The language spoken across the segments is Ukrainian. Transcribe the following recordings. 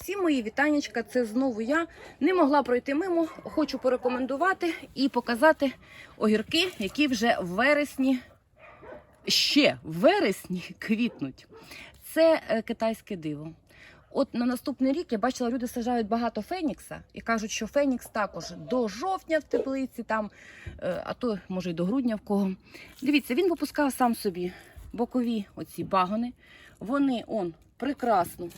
Всім мої вітаннячка, це знову я. Не могла пройти мимо. Хочу порекомендувати і показати огірки, які вже в вересні, ще в вересні квітнуть. Це е, китайське диво. От на наступний рік я бачила, люди сажають багато фенікса і кажуть, що фенікс також до жовтня в теплиці, там, е, а то може й до грудня в кого. Дивіться, він випускав сам собі бокові оці багони. Вони он прекрасно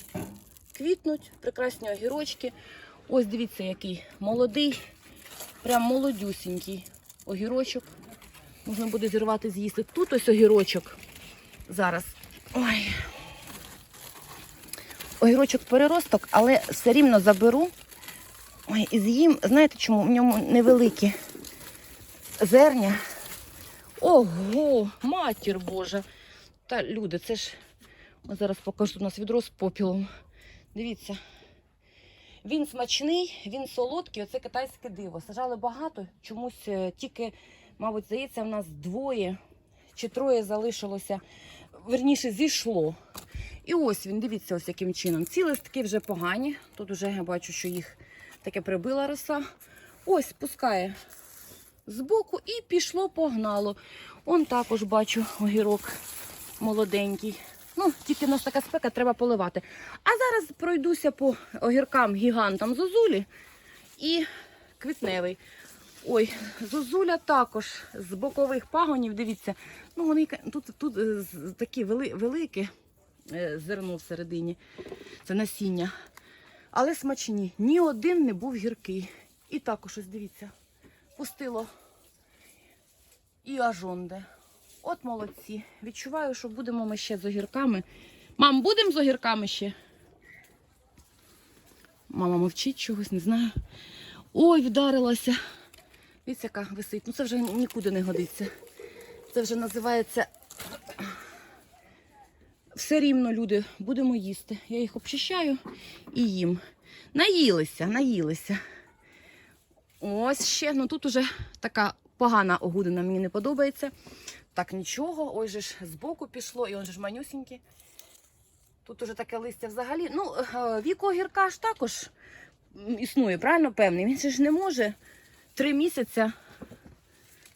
квітнуть, прекрасні огірочки. Ось дивіться, який молодий, прям молодюсінький огірочок. Можна буде зірвати з'їсти. Тут ось огірочок. Зараз. Ой. Огірочок переросток, але все рівно заберу. Ой, і з'їм. Знаєте чому? В ньому невеликі зерня. Ого, матір Божа. Та люди, це ж. Зараз покажу, у нас відро з попілом. Дивіться. Він смачний, він солодкий, оце китайське диво. Сажали багато, чомусь е, тільки, мабуть, здається, в нас двоє чи троє залишилося. Верніше, зійшло. І ось він, дивіться, ось яким чином. Ці листки вже погані. Тут вже я бачу, що їх таке прибила роса. Ось пускає збоку і пішло, погнало. Он також бачу огірок молоденький. Ну, тільки в нас така спека, треба поливати. А зараз пройдуся по огіркам гігантам зозулі і квітневий. Ой, зозуля також з бокових пагонів, дивіться. Ну, вони тут, тут е, такі вели, великі е, зерно всередині. Це насіння. Але смачні. Ні один не був гіркий. І також, ось дивіться, пустило і ажонде. От молодці. Відчуваю, що будемо ми ще з огірками. Мам, будемо з огірками ще? Мама мовчить чогось, не знаю. Ой, вдарилася. Дивіться, яка висить. Ну це вже нікуди не годиться. Це вже називається. Все рівно, люди, будемо їсти. Я їх обчищаю і їм. Наїлися, наїлися. Ось ще, ну тут уже така погана огудина, мені не подобається. Так, нічого, ой же ж збоку пішло, і он же ж манюсінький. Тут уже таке листя взагалі. Ну, е, вік огірка ж також існує, правильно певний. Він же ж не може три місяці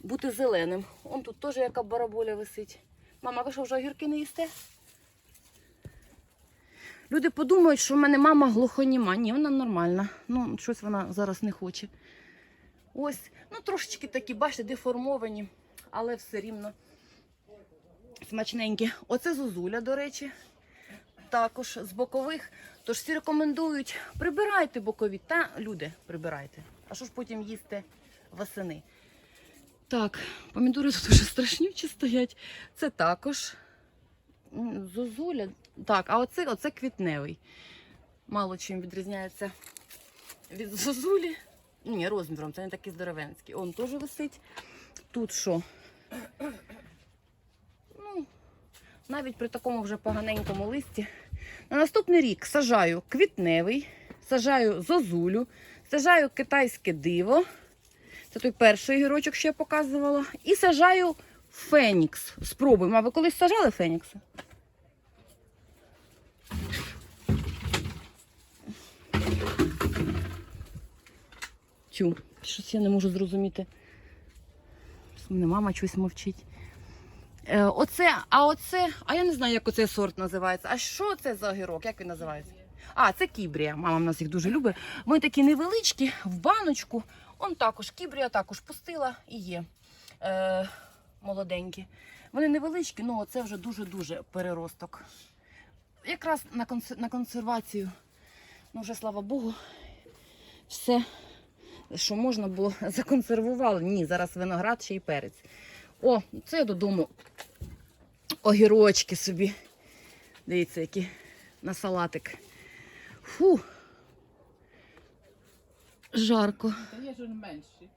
бути зеленим. Он тут теж яка бараболя висить. Мама, ви що вже огірки не їсте? Люди подумають, що в мене мама глухоніма. Ні, вона нормальна. Ну, щось вона зараз не хоче. Ось, ну трошечки такі, бачите, деформовані, але все рівно смачненькі. Оце зозуля, до речі, також з бокових. Тож всі рекомендують, прибирайте бокові. Та люди, прибирайте. А що ж потім їсти восени? Так, помідори тут вже страшнючі стоять. Це також зозуля. Так, а оце, оце квітневий. Мало чим відрізняється від зозулі. Ні, розміром, це не такий здоровенський. Он теж висить. Тут що? Ну, навіть при такому вже поганенькому листі. На наступний рік сажаю квітневий, сажаю зозулю, сажаю китайське диво. Це той перший гірочок, що я показувала. І сажаю фенікс. Спробуємо. А ви колись сажали фенікса? Тю, щось я не можу зрозуміти. Мене мама щось мовчить. Е, оце, а оце, а я не знаю, як оцей сорт називається. А що це за огірок? Як він називається? А, це кібрія. Мама в нас їх дуже любить. Вони такі невеличкі, в баночку. Он також кібрія також пустила і є. Е, молоденькі. Вони невеличкі, але це вже дуже-дуже переросток. Якраз на консервацію, ну вже слава Богу, все що можна було законсервували. Ні, зараз виноград ще й перець. О, це я додому огірочки собі. Дивіться, які на салатик. Фу. Жарко. Та є ж менші.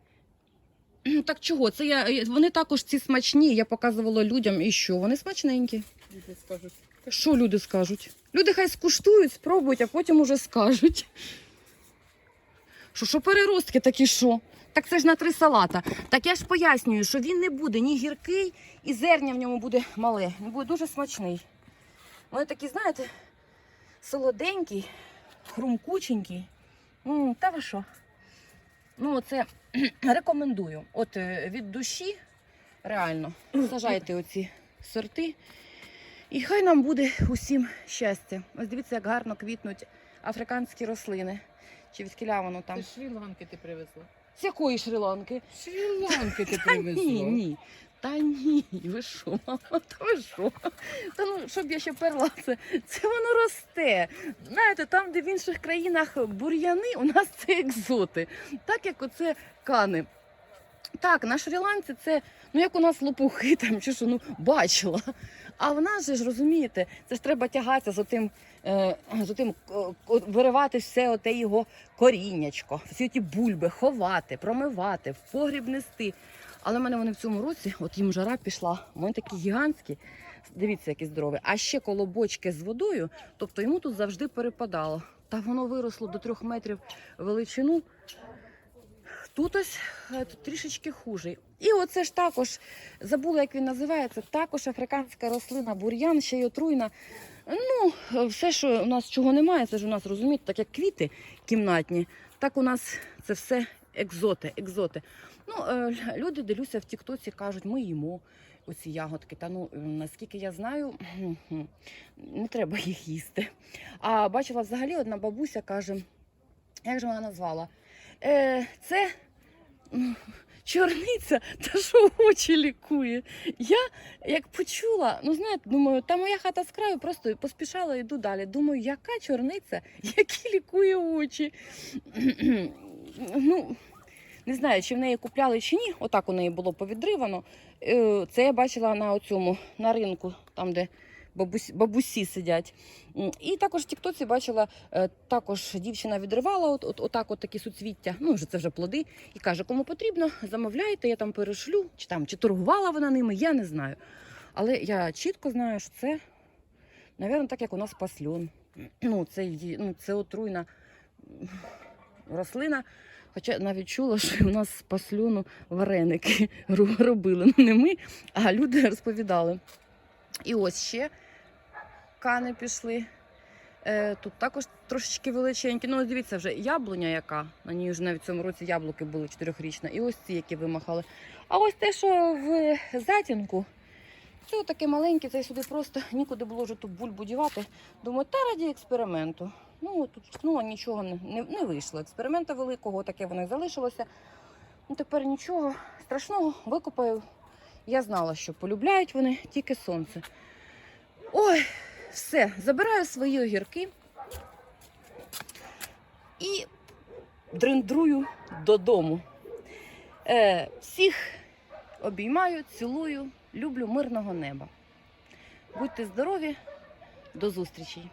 Ну, Так чого? Це я. Вони також ці смачні. Я показувала людям і що? Вони смачненькі. Люди скажуть. Що люди скажуть? Люди хай скуштують, спробують, а потім уже скажуть. Що, що переростки такі що? Так це ж на три салата. Так я ж пояснюю, що він не буде ні гіркий, і зерня в ньому буде мале. Він буде дуже смачний. Вони такі, знаєте, солоденький. хрумкученький. М, Та ви що? Ну, це рекомендую. От е, від душі, реально, сажайте оці сорти. І хай нам буде усім щастя. Ось дивіться, як гарно квітнуть африканські рослини. Чи від воно там? Це з Шрі-Ланки ти привезла. З якої Шрі-Ланки? З Шрі-Ланки ти привезла. ні, ні. Та ні, ви що, мама, та ви що? Та ну, щоб я ще перла, це, це воно росте. Знаєте, там, де в інших країнах бур'яни, у нас це екзоти. Так як оце кани. Так, на Шрі-Ланці це, ну як у нас лопухи там, чи що, ну, бачила. А в нас же ж розумієте, це ж треба тягатися з отим, е, з отим е, виривати все оте його коріннячко, всі ті бульби, ховати, промивати, в погріб нести. Але в мене вони в цьому році, от їм жара пішла, вони такі гігантські. Дивіться, які здорові. А ще коло бочки з водою, тобто йому тут завжди перепадало. Та воно виросло до трьох метрів величину. Тут ось е, тут трішечки хуже. І оце ж також забула, як він називається. Також африканська рослина, бур'ян, ще й отруйна. Ну, все, що у нас чого немає, це ж у нас розумієте, так як квіти кімнатні, так у нас це все екзоти, екзоти. Ну, е, люди дивлюся в Тіктоці, кажуть, ми їмо оці ягодки. Та ну наскільки я знаю, не треба їх їсти. А бачила взагалі одна бабуся каже, як же вона назвала? Е, це чорниця, та що очі лікує. Я як почула, ну знаєте, думаю, та моя хата з краю, просто поспішала йду далі. Думаю, яка чорниця, які лікує очі. ну, не знаю, чи в неї купляли чи ні. Отак у неї було повідривано. Е, Це я бачила на цьому на ринку, там, де бабусі, бабусі сидять. І також в Тіктоці бачила, е, також дівчина відривала от, от, отак от такі суцвіття, ну вже це вже плоди, і каже, кому потрібно, замовляйте, я там перешлю, чи там чи торгувала вона ними, я не знаю. Але я чітко знаю, що це, мабуть, так як у нас пасльон. Ну, це, ну, це отруйна рослина. Хоча навіть чула, що у нас з пасльону вареники робили. Ну, не ми, а люди розповідали. І ось ще кани пішли. Е, тут також трошечки величенькі. Ну, дивіться, вже яблуня яка. На ній вже навіть в цьому році яблуки були чотирьохрічні. І ось ці, які вимахали. А ось те, що в затінку, це таке маленьке, це сюди просто нікуди було вже ту бульбу дівати. Думаю, та раді експерименту. Ну, тут ну, нічого не, не, не вийшло. Експеримента великого, таке воно і залишилося. Ну, тепер нічого страшного, викопаю. Я знала, що полюбляють вони тільки сонце. Ой, все, забираю свої огірки і дрендрую додому. Е, всіх обіймаю, цілую, люблю мирного неба. Будьте здорові, до зустрічі!